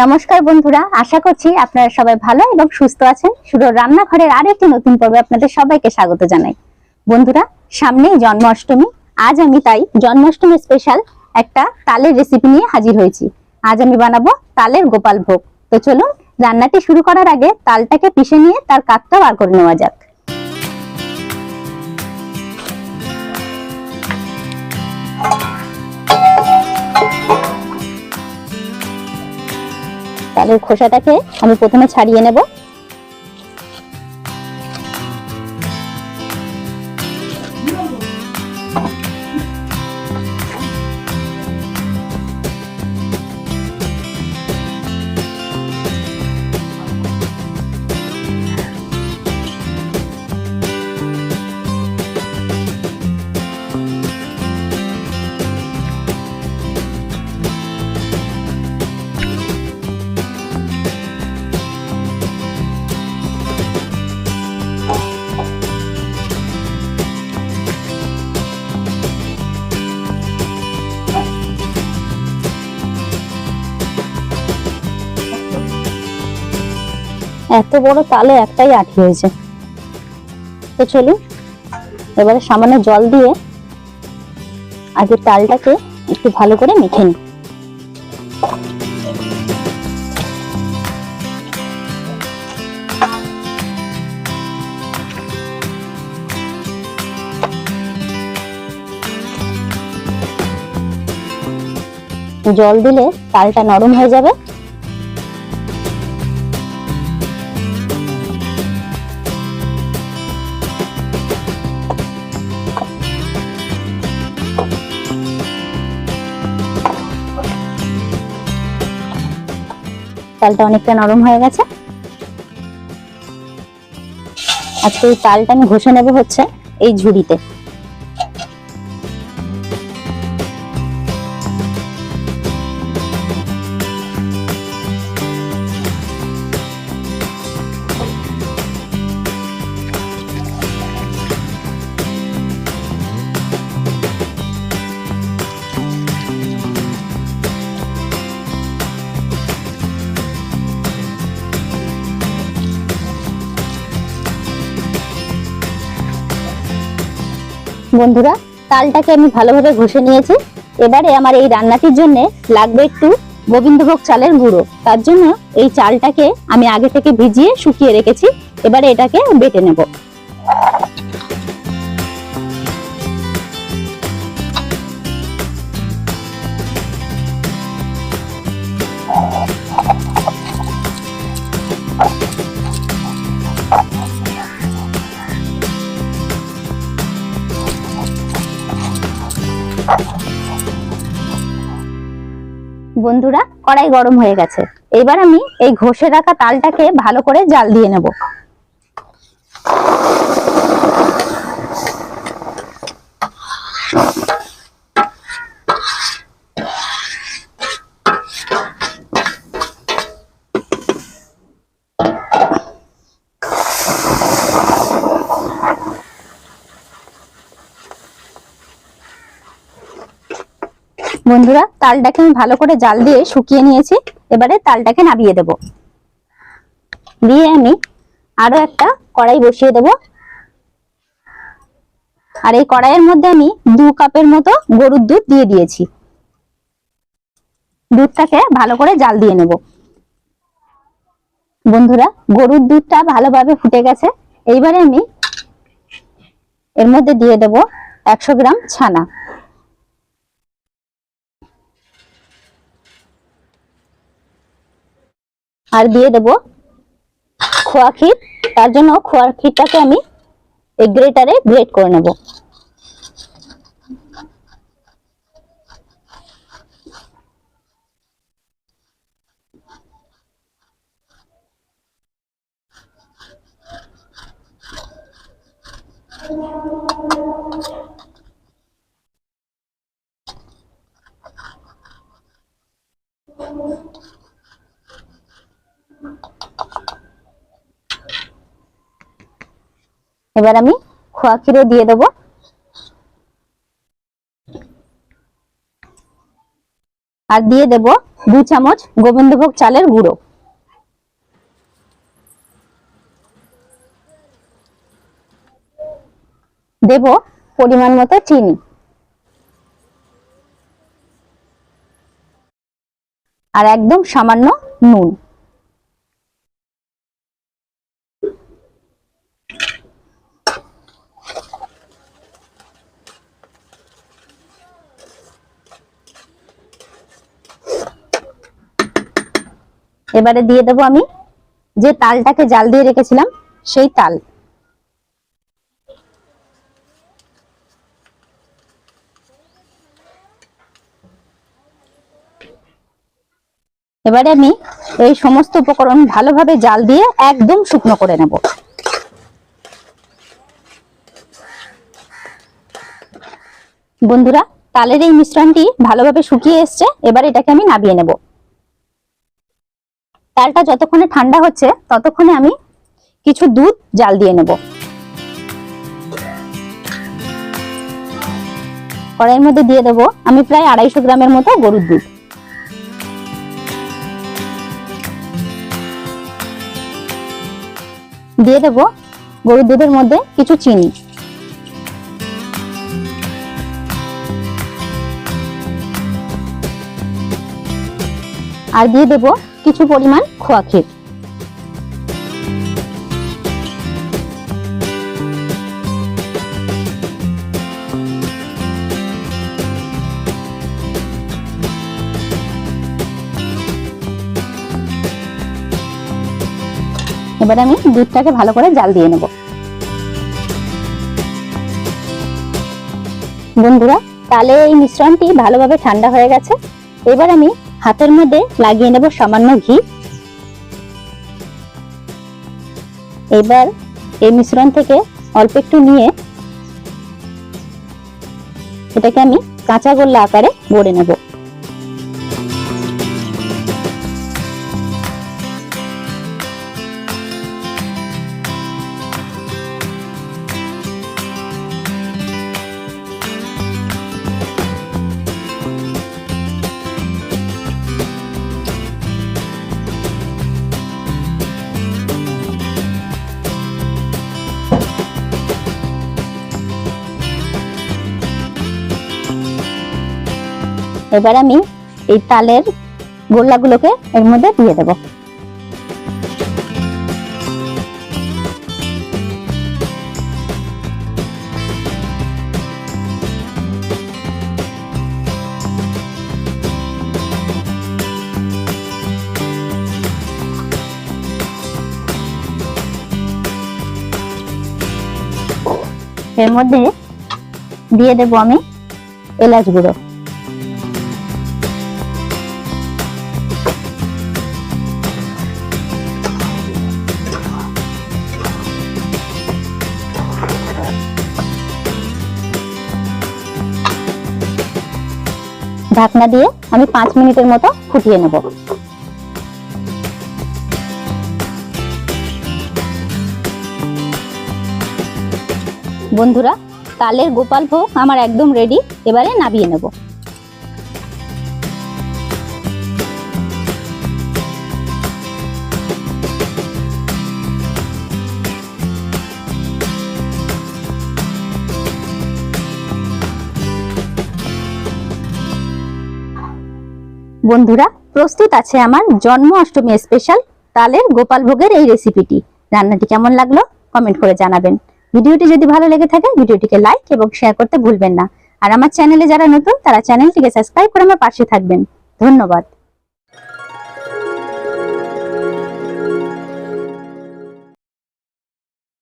নমস্কার বন্ধুরা, আশা করছি আপনারা সবাই ভালো এবং সুস্থ আছেন। শুধু রান্নাঘরের আরেকটি নতুন পর্বে আপনাদের সবাইকে স্বাগত জানাই। বন্ধুরা, সামনেই জন্মাষ্টমী। আজ আমি তাই জন্মাষ্টমী স্পেশাল একটা তালের রেসিপি নিয়ে হাজির হয়েছি। আজ আমি বানাবো তালের গোপাল ভোগ। তো চলুন, রান্নাটি শুরু করার আগে তালটাকে পিষে নিয়ে তার কাঠটা বার করে নেওয়া যাক। তালের খোসাটাকে আমি প্রথমে ছাড়িয়ে নেব। এত বড় তালে একটাই আঠি হয়েছে। তো চলুন, এবারে সামান্য জল দিয়ে আগে তালটাকে একটু ভালো করে মেখে নিই। জল দিলে তালটা নরম হয়ে যাবে। তালটা অনেকটা নরম হয়ে গেছে। আজকে এই তালটা আমি ঘষে নেব হচ্ছে এই ঝুড়িতে। বন্ধুরা, তালটাকে আমি ভালোভাবে ঘষে নিয়েছি। এবারে আমার এই রান্নাটির জন্য লাগবে একটু গোবিন্দভোগ চালের গুঁড়ো। তার জন্য এই চালটাকে আমি আগে থেকে ভিজিয়ে শুকিয়ে রেখেছি। এবারে এটাকে বেটে নেব। বন্ধুরা, কড়াই গরম হয়ে গেছে। এবার আমি এই ঘষে রাখা তালটাকে ভালো করে জাল দিয়ে নেব। বন্ধুরা, তালটাকে আমি ভালো করে জাল দিয়ে শুকিয়ে নিয়েছি। এবারে তালটাকে নামিয়ে দেব। দিয়ে আমি আরও একটা কড়াই বসিয়ে দেব। আর এই কড়াইয়ের মধ্যে আমি দু কাপের মতো গরুর দুধ দিয়ে দিয়েছি। দুধটাকে ভালো করে জাল দিয়ে নেব। বন্ধুরা, গরুর দুধটা ভালোভাবে ফুটে গেছে। এইবারে আমি এর মধ্যে দিয়ে দেব একশো গ্রাম ছানা। আর দিয়ে দেব। খোয়া ক্ষীর, তার জন্য খোয়ার ক্ষীরটাকে আমি এই গ্রেটারে গ্রেট করে নেব। এবার আমি খোয়া ক্ষীরও দিয়ে দেবো। আর দিয়ে দেব দু চামচ গোবিন্দভোগ চালের গুঁড়ো। দেব পরিমাণ মতো চিনি। আর একদম সামান্য নুন। এবারে দিয়ে দেবো আমি যে তালটাকে জাল দিয়ে রেখেছিলাম, সেই তাল। এবারে আমি এই সমস্ত উপকরণ ভালোভাবে জাল দিয়ে একদম শুকনো করে নেব। বন্ধুরা, তালের এই মিশ্রণটি ভালোভাবে শুকিয়ে এসছে, এবার এটাকে আমি নাবিয়ে নেব। তালটা যতক্ষণে ঠান্ডা হচ্ছে, ততক্ষণে আমি কিছু দুধ জাল দিয়ে নেব। কড়াইয়ের মধ্যে দিয়ে দেবো আমি প্রায় আড়াইশো গ্রামের মতো গরুর দুধ। দিয়ে দেব গরুর দুধের মধ্যে কিছু চিনি। আর দিয়ে দেব কিছু পরিমাণ খোয়া ক্ষীর। এবার আমি দুধটাকে ভালো করে জাল দিয়ে নেব। বন্ধুরা, তালে এই মিশ্রণটি ভালোভাবে ঠান্ডা হয়ে গেছে। এবার আমি হাতের মধ্যে লাগিয়ে নেব সামান্য ঘি। এবার এই মিশ্রণ থেকে অল্প একটু নিয়ে এটাকে আমি কাঁচা গোল্লা আকারে গড়ে নেব। এবার আমি এই তালের গোল্লাগুলোকে এর মধ্যে দিয়ে দেব। এর মধ্যে দিয়ে দেব আমি এলাচ গুঁড়ো। ঢাকনা দিয়ে আমি পাঁচ মিনিটের মতো ফুটিয়ে নেব। বন্ধুরা, তালের গোপাল ভোগ আমার একদম রেডি এবারে নাবিয়ে নেব। বন্ধুরা, প্রস্তুত আছে আমার জন্ম অষ্টমী স্পেশাল তালের গোপাল ভোগের এই রেসিপিটি রান্নাটি কেমন লাগল কমেন্ট করে জানাবেন। ভিডিওটি যদি ভালো লেগে থাকে, ভিডিওটিকে লাইক এবং শেয়ার করতে ভুলবেন না। আর আমার চ্যানেলে যারা নতুন, তারা চ্যানেলটিকে সাবস্ক্রাইব করে আমার পাশে থাকবেন। ধন্যবাদ।